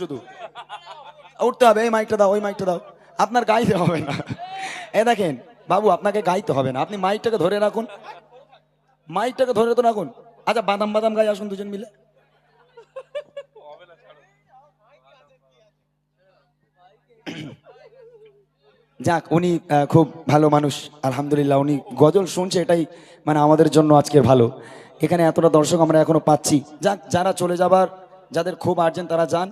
শুধু। উঠতে হবে, এই মাইকটা দাও, ওই মাইকটা দাও। আপনার গাইতে হবে না। এ দেখেন, বাবু, আপনাকে গাইতে হবে না। আপনি মাইকটাকে ধরে রাখুন। মাইকটাকে ধরে তো রাখুন। আচ্ছা বাদাম বাদাম গাই, আসুন দুজন মিলে। যাক, উনি খুব ভালো মানুষ। আলহামদুলিল্লাহ, উনি গজল শুনছে, এটাই মানে আমাদের জন্য আজকের ভালো। এখানে এতটা দর্শক আমরা এখনও পাচ্ছি। যাক, যারা চলে যাবার, যাদের খুব আর্জেন্ট তারা যান।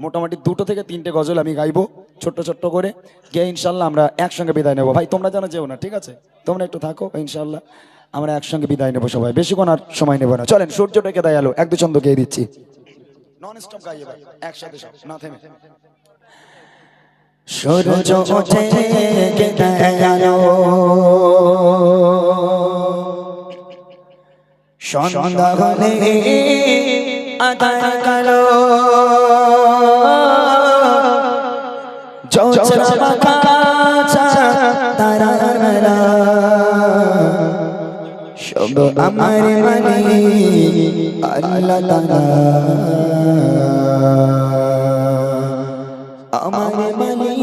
মোটামুটি দুটো থেকে তিনটে গজল আমি গাইবো, ছোট্ট ছোট্ট করে। গিয়ে ইনশাল্লাহ আমরা একসঙ্গে বিদায় নেব। ভাই, তোমরা যেন যেও না, ঠিক আছে? তোমরা একটু থাকো, ইনশাল্লাহ আমরা একসঙ্গে বিদায় নেব সবাই। বেশিক্ষণ আর সময় নেব না। চলেন, সূর্য ডেকে দেয় আলো। এক, দু ছন্দ গিয়ে দিচ্ছি। একসাথে সন্ধ্যা সব আমার মানে আল্লাহ আমার মালি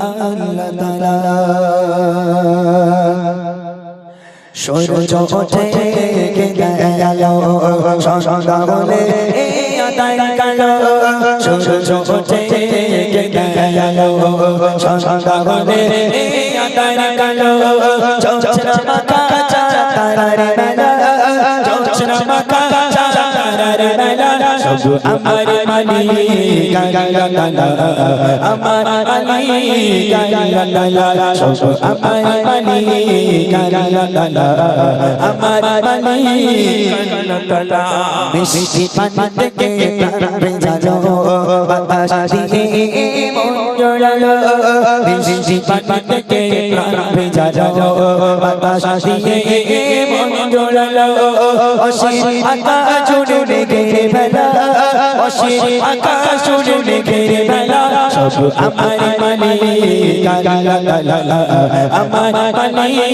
আল্লাহ সূর্য ওঠে গেল সন্ধ্যা হলে আদায় কালো ওঠে গেল সন্ধ্যা হলে আদায় কালো চোচরা মাকা তারার মেলা চোচরা মাকা তারার মেলা সব আমার মালি আমার মালি আমার মালি আমার মালি মিষ্টি পানি থেকে প্রাণ ভেজালো বাতাস দিয়ে। মন জড়ালো মিষ্টি পানি থেকে প্রাণ ভেজালো বাতাস দিয়ে মন জড়ালো অসীম আকাশ জুড়ে ঘেরে বেলা অসীম আকাশ জুড়ে ঘেরে সব আমার মালি গালা গালা আমার মালি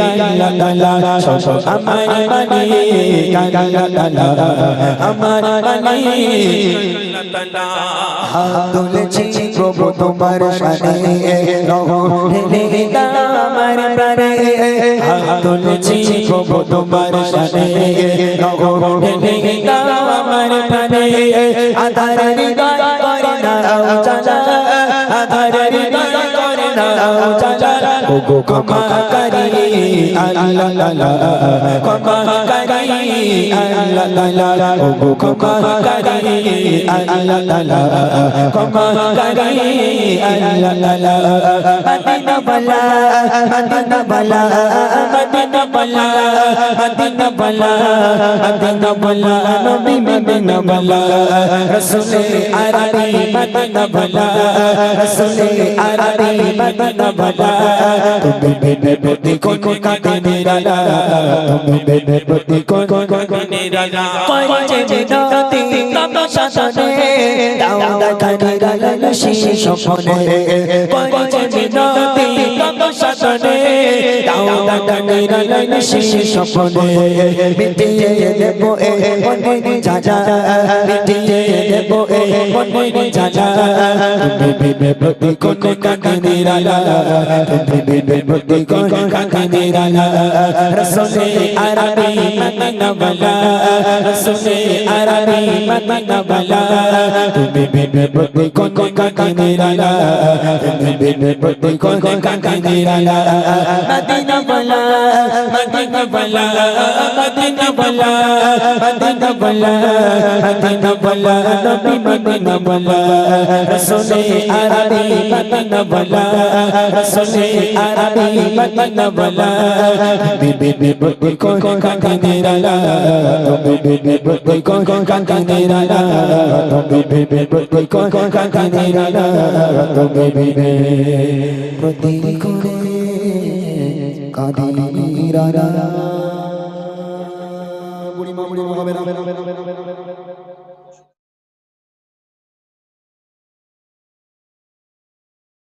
গালা গালা সব আমার মালি গালা গালা আমার মালি হাত তুলেছি প্রভু তোমার সানে রহে আমার প্রাণে হাত তুলেছি প্রভু তোমার সানে রহে আমার প্রাণে আধার ওগো ক্ষমা করি আল্লাহ লালা ক্ষমা করি আল্লাহ লালা ওগো ক্ষমা করি আল্লাহ লালা ক্ষমা করি আল্লাহ লালা মদিনা বলা মদিনা বলা মদিনা বলা মদিনা বলা মদিনা বলা নবী মদিনা বলা রসুলে আরবি মদিনা বলা রসুলে আরবি মদিনা বলা তুমি বেবে বুদ্ধি কোন কাটে নিরালা তুমি বেবে বুদ্ধি কোন কোন নিরালা কইছে বিনতি তব শাসনে দাউদা কানি গালাল শিশি স্বপ্নে কইছে বিনতি তব কানি গালাল শিশি স্বপ্নে। মিটিয়ে দেব মনে যাজা মিটিয়ে দেব মনে যাজা তুমি বেবে বুদ্ধি কোন কাটে নিরালা তুমি বেবে বুদ্ধি কোন কাটে নিরালা রসুলে আরবি মদিনা বলা রসুলে আরবি মদিনা বলা তুমি বেবে বুদ্ধি কোন কাটে নিরালা তুমি বেবে বুদ্ধি কোন কাটে নিরালা মদিনা বলা মদিনা বলা মদিনা বলা মদিনা বলা মদিনা বলা নবী মদিনা বলা রসুলে আরবি মদিনা বলা রসুলে রা লা তুমি বিবি প্রতি কোন কোন কান কান রা লা তুমি বিবি প্রতি কোন কোন কান কান রা লা তুমি বিবি প্রতি কোন কাঁদি